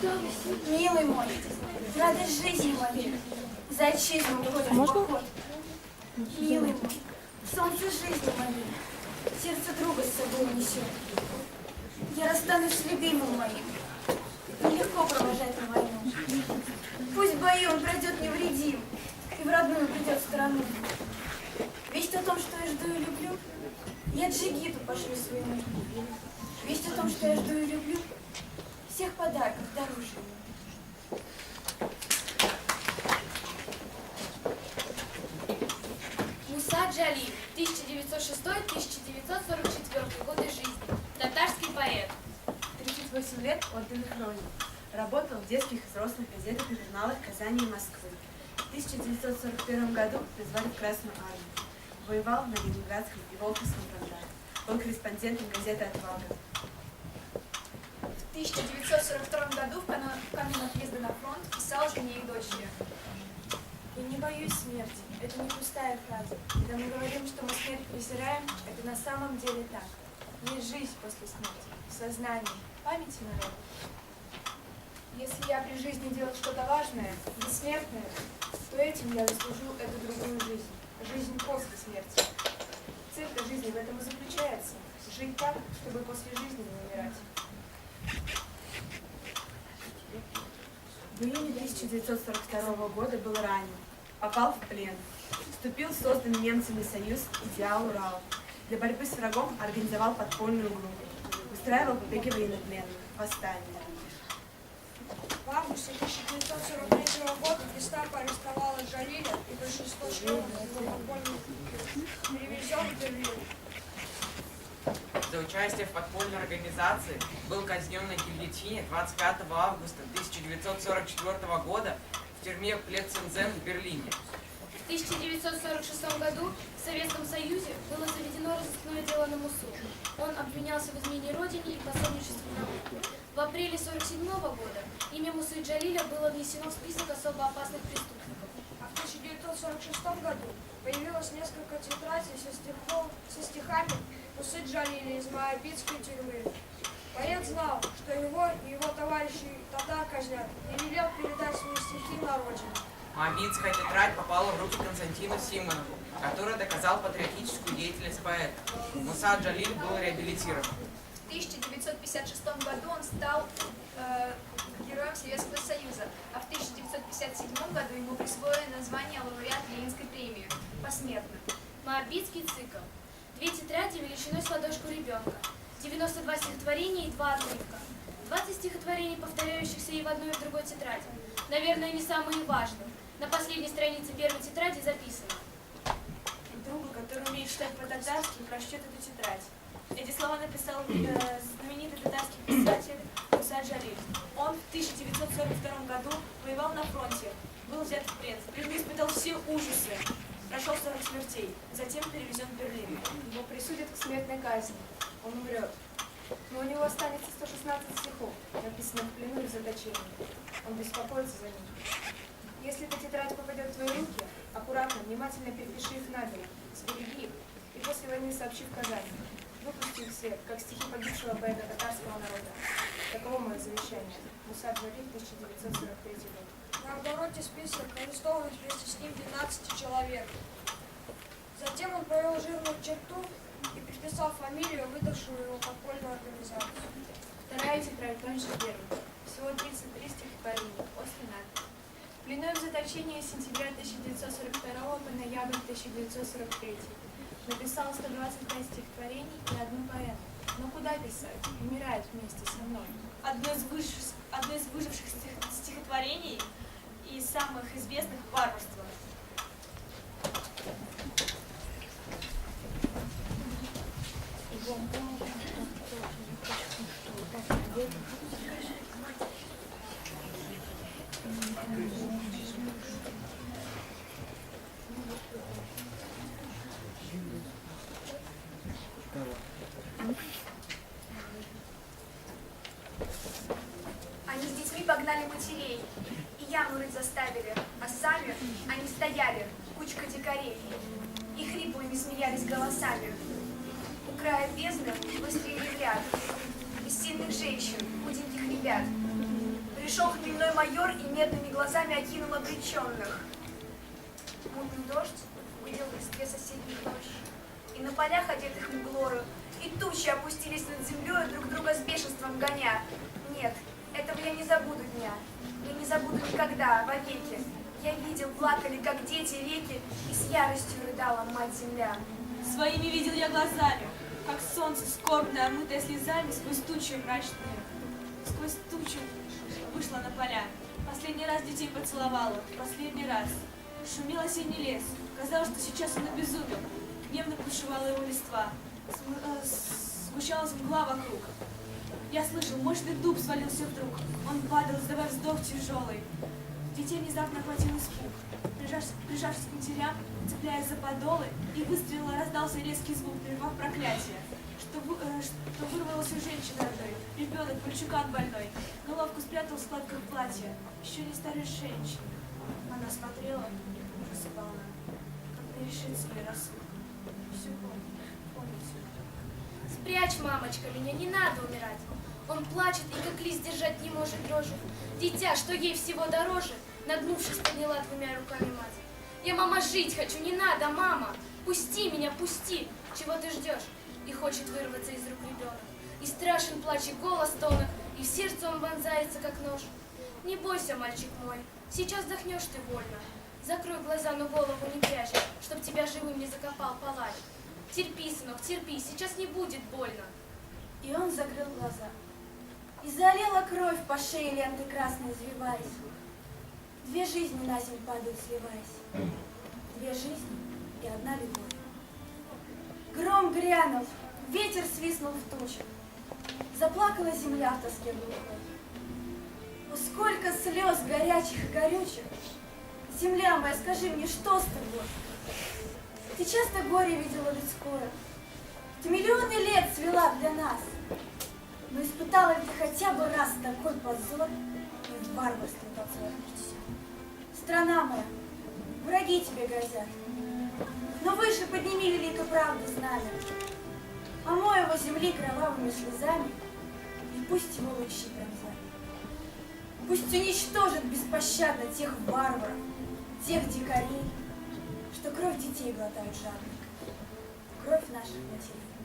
Милый мой, радость жизни моей, за отчизну выходим в поход. Милый мой, солнце жизни моей, сердце друга с собой несет. Я расстанусь с любимым моим, нелегко провожать на войну. Пусть в бою он пройдет невредим, и в родную придет страну. Весть о том, что я жду и люблю, я Джигиту пошлю своему. Весть о том, что я жду и люблю, подарков дороже. Джалиль, 1906-1944 годы жизни. Татарский поэт. 38 лет отданных родине. Работал в детских и взрослых газетах и журналах Казани и Москвы. В 1941 году призвали в Красную армию. Воевал на Ленинградском и Волховском фронтах. Был корреспондентом газеты «Отвага». В 1942 году в канун, отъезда на фронт писал жене и дочери. Я не боюсь смерти. Это не пустая фраза. Когда мы говорим, что мы смерть презираем, это на самом деле так. Есть жизнь после смерти, в памяти народа. Если я при жизни делал что-то важное, бессмертное, то этим я заслужил эту другую жизнь. Жизнь после смерти. Цель-то жизни в этом и заключается. Жить так, чтобы после жизни не умирать. В июне 1942 года был ранен. Попал в плен. Вступил в созданный немцами союз «Идеал Урал». Для борьбы с врагом организовал подпольную группу. Устраивал побеги военнопленных, восстания. В августе 1943 года гестапо арестовало Джалиля и большинство членов его подпольной перевезен в Берлин. За участие в подпольной организации был казнен на гильотине 25 августа 1944 года в тюрьме Плецензен в Берлине. В 1946 году в Советском Союзе было заведено разыскное дело на Мусу. Он обвинялся в измене родине и пособничестве народу. В апреле 1947 года имя Мусы Джалиля было внесено в список особо опасных преступников. А в 1946 году появилось несколько тетрадей со, стихов, со стихами Мусы Джалиля из Моабитской тюрьмы. Поэт знал, что его и его товарищи татар казнят, и велел передать свои стихи на родину. Моабитская тетрадь попала в руки Константину Симонову, который доказал патриотическую деятельность поэта. Муса Джалиль был реабилитирован. В 1956 году он стал э, героем Советского Союза, а в 1957 году ему присвоили название лауреат Ленинской премии посмертно. Моабитский цикл. Две тетради величиной с ладошку ребенка. 92 стихотворения и два отрывка. 20 стихотворений, повторяющихся и в одной, и в другой тетради. Наверное, не самые важные. На последней странице первой тетради записано. Другу, который умеет читать по-татарски, прочтет эту тетрадь. Эти слова написал э, знаменитый татарский писатель Муса Джалиль. Он в 1942 году воевал на фронте, был взят в плен, испытал все ужасы, прошел 40 смертей, затем перевезен в Берлин. Его присудят к смертной казни. Он умрет. Но у него останется 116 стихов, написанных в плену и заточении. Он беспокоится за них. Если эта тетрадь попадет в твои руки, аккуратно, внимательно перепиши их надпись, сбереги их, и после войны сообщи в Казани. Выпусти их свет, как стихи погибшего поэта татарского народа. Таково мое завещание. Муса Джалиль, 1943 год. На обороте список арестовывают вместе с ним 12 человек. Затем он провел жирную черту и переписал фамилию, выдавшую его подпольную организацию. Вторая тетрадь тоньше первой. Всего 33 стихотворения, после надписи. Плену и в заточении с сентября 1942 по ноябрь 1943. Написал 125 стихотворений и одну поэму. Но куда писать? Умирает вместе со мной. Одно из, выживших, одно из выживших стих- стихотворений и самых известных «Варварство». Они с детьми погнали матерей, яму рыть заставили, а сами они стояли, кучка дикарей, и хриплыми смеялись голосами. У края бездны быстрее ребят, бессильных женщин, худеньких ребят. Пришел хмельной майор и медными глазами окинул обреченных. Мутный дождь выдел в листве соседних рощ. И на полях, одетых мглою, и тучи опустились над землей, друг друга с бешенством гоня. Нет, этого я не забуду дня. Я не забуду никогда, вовеки. Я видел, плакали, как дети, реки, и с яростью рыдала мать-земля. Своими видел я глазами, как солнце скорбное, омытое слезами, сквозь тучи мрачные. Сквозь тучу вышла на поля. Последний раз детей поцеловала, последний раз. Шумел осенний лес. Казалось, что сейчас он обезумел. Гневно бушевала его листва. Э, Сгущалась мгла вокруг. Я слышал, мощный дуб свалился вдруг. Он падал, издавая вздох тяжелый. Детей внезапно охватил испуг. Прижавшись, прижавшись к матерям, цепляясь за подолы, и выстрела раздался резкий звук, прервав проклятие. Что, вы- э, что вырвалась у женщины одной, ребенок, мальчуган больной. Головку спрятал в складках платья, еще не старой женщины. Она смотрела, ужаса полна, как не решит свой рассудок. Все помнит. Спрячь, мамочка, меня не надо умирать. Он плачет и как лист держать не может дрожи. Дитя, что ей всего дороже, нагнувшись, подняла двумя руками мать. Я, мама, жить хочу, не надо, мама. Пусти меня, пусти. Чего ты ждешь? И хочет вырваться из рук ребенок. И страшен плач и голос тонок, и в сердце он вонзается, как нож. Не бойся, мальчик мой, сейчас вздохнешь ты вольно. Закрой глаза, но голову не прячь, чтоб тебя живым не закопал палач. Терпи, сынок, терпи, сейчас не будет больно. И он закрыл глаза. И залила кровь по шее ленты красной извиваясь. Две жизни на землю падают, сливаясь. Две жизни и одна любовь. Гром грянул, ветер свистнул в тучах. Заплакала земля в тоске глухой. О, сколько слез горячих и горючих! Земля моя, скажи мне, что с тобой? Ты часто горе видела людское, ты миллионы лет свела для нас. Но испытала ли ты хотя бы раз такой позор и в варварстве позор? Страна моя, враги тебе грозят. Но выше подними великую правду знамя. Омой его земли кровавыми слезами, и пусть его лучи пронзают. Пусть уничтожит беспощадно тех варваров, тех дикарей, что кровь детей глотают жадно, кровь наших матерей.